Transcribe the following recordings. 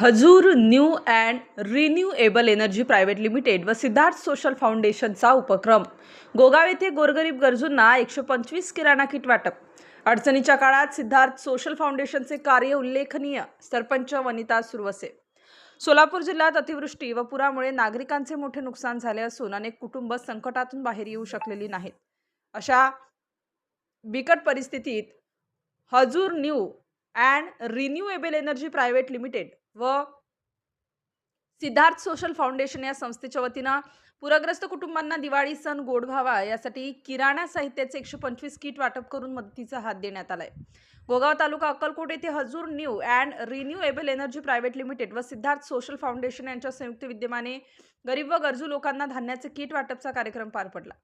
Hazur new and renewable energy private limited व Siddharth social फाउंडेशनचा उपक्रम. गोगाव येथे गोरगरीब गरजूंना एकशे पंचवीस किराणा किट वाटप. अडचणीच्या काळात सिद्धार्थ सोशल फाउंडेशनचे कार्य उल्लेखनीय. सरपंच वनिता सुरवसे. सोलापूर जिल्ह्यात अतिवृष्टी व पुरामुळे नागरिकांचे मोठे नुकसान झाले असून अनेक कुटुंब संकटातून बाहेर येऊ शकलेली नाहीत. अशा बिकट परिस्थितीत Hazur new and renewable energy private limited व सिद्धार्थ सोशल फाउंडेशन या संस्थेच्या वतीनं पूरग्रस्त कुटुंबांना दिवाळी सण गोड व्हावा यासाठी किराणा साहित्याचे एकशे पंचवीस किट वाटप करून मदतीचा हात देण्यात आलाय. गोगाव तालुका अक्कलकोट येथे Hazur new and renewable energy private limited व सिद्धार्थ सोशल फाउंडेशन यांच्या संयुक्त विद्यमाने गरीब व गरजू लोकांना धान्याचे किट वाटपचा कार्यक्रम पार पडला.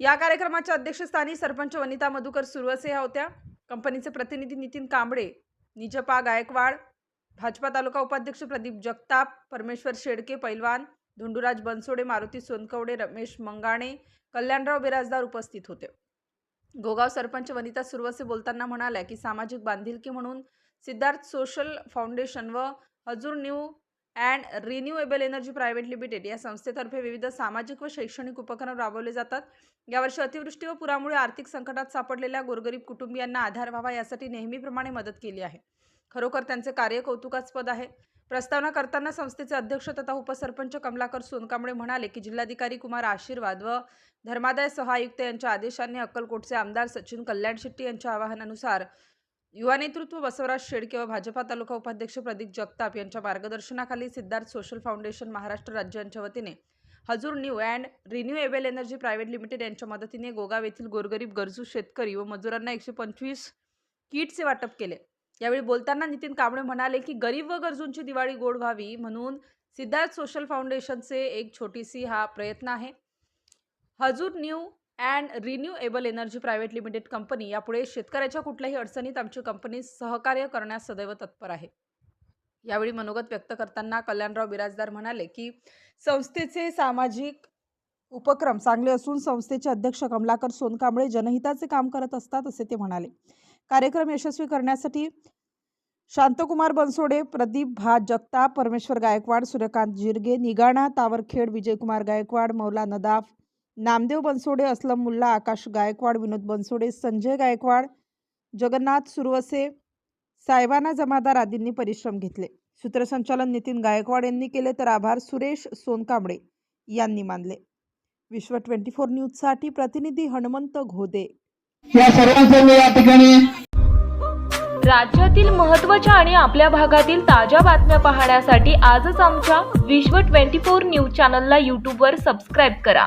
या कार्यक्रमाच्या अध्यक्षस्थानी सरपंच वनिता मधुकर सुरवसे ह्या होत्या. कंपनीचे प्रतिनिधी नितीन कांबळे निजपा गायकवाड भाजपा तालुका उपाध्यक्ष प्रदीप जगताप परमेश्वर शेडके पैलवान धोंडूराज बनसोडे मारुती सोनकवडे रमेश मंगाणे कल्याणराव बिराजदार उपस्थित होते. गोगाव सरपंच वनिता सुरवसे बोलताना म्हणाल्या की सामाजिक बांधिलकी म्हणून सिद्धार्थ सोशल फाउंडेशन व Hazur new and renewable energy private limited या संस्थेतर्फे विविध सामाजिक व शैक्षणिक उपक्रम राबवले जातात. यावर्षी अतिवृष्टी व पुरामुळे आर्थिक संकटात सापडलेल्या गोरगरीब कुटुंबियांना आधार व्हावा यासाठी नेहमीप्रमाणे मदत केली आहे. खरोखर त्यांचे कार्य कौतुकास्पद आहे. प्रस्तावना करताना संस्थेचे अध्यक्ष तथा उपसरपंच कमलाकर सोनकांबळे म्हणाले की जिल्हाधिकारी कुमार आशीर्वाद व धर्मादाय सहायुक्त यांच्या आदेशाने अक्कलकोटचे आमदार सचिन कल्याण शेट्टी यांच्या आवाहनानुसार युवा नेतृत्व बसवराज शेड किंवा भाजपा तालुका उपाध्यक्ष प्रदीप जगताप यांच्या मार्गदर्शनाखाली सिद्धार्थ सोशल फाउंडेशन महाराष्ट्र राज्य यांच्या वतीने Hazur new and renewable energy private limited यांच्या मदतीने गोगाव येथील गोरगरीब गरजू शेतकरी व मजुरांना एकशे पंचवीस किटचे वाटप केले. यावेळी बोलताना नितीन कांबळे म्हणाले की गरीब व गरजूंची दिवाळी गोड व्हावी म्हणून सिद्धार्थ सोशल फाउंडेशनचे एक छोटीशी हा प्रयत्न आहे. Hazur new and renewable energy private limited company यापुढे शेतकऱ्याच्या कुठल्याही अडचणीत आमची कंपनी सहकार्य करण्यास सदैव तत्पर आहे. यावेळी मनोगत व्यक्त करताना कल्याणराव बिराजदार म्हणाले की संस्थेचे सामाजिक उपक्रम चांगले असून संस्थेचे अध्यक्ष कमलाकर सोनकांबळे जनहिताचे काम करत असतात असे ते म्हणाले. कार्यक्रम यशस्वी करण्यासाठी शांतकुमार बनसोडे प्रदीप भा जगताप परमेश्वर गायकवाड सूर्यकांत जिरगे निगाणा तावरखेड विजयकुमार गायकवाड मौला नदाफ नामदेव बनसोडे असलम मुल्ला आकाश गायकवाड विनोद बनसोडे संजय गायकवाड जगन्नाथ सुरवसे साहेबाना जमादार आदींनी परिश्रम घेतले. सूत्रसंचालन नितीन गायकवाड यांनी केले तर आभार सुरेश सोनकांबळे यांनी मानले. विश्व ट्वेंटी फोर न्यूजसाठी प्रतिनिधी हनुमंत घोदे. या सर्वांचं मी या ठिकाणी राज्यातील महत्त्वाच्या आणि आपल्या भागातील ताज्या बातम्या पाहण्यासाठी आजच आमच्या विश्व 24 न्यूज चॅनलला यूट्यूबवर सबस्क्राईब करा.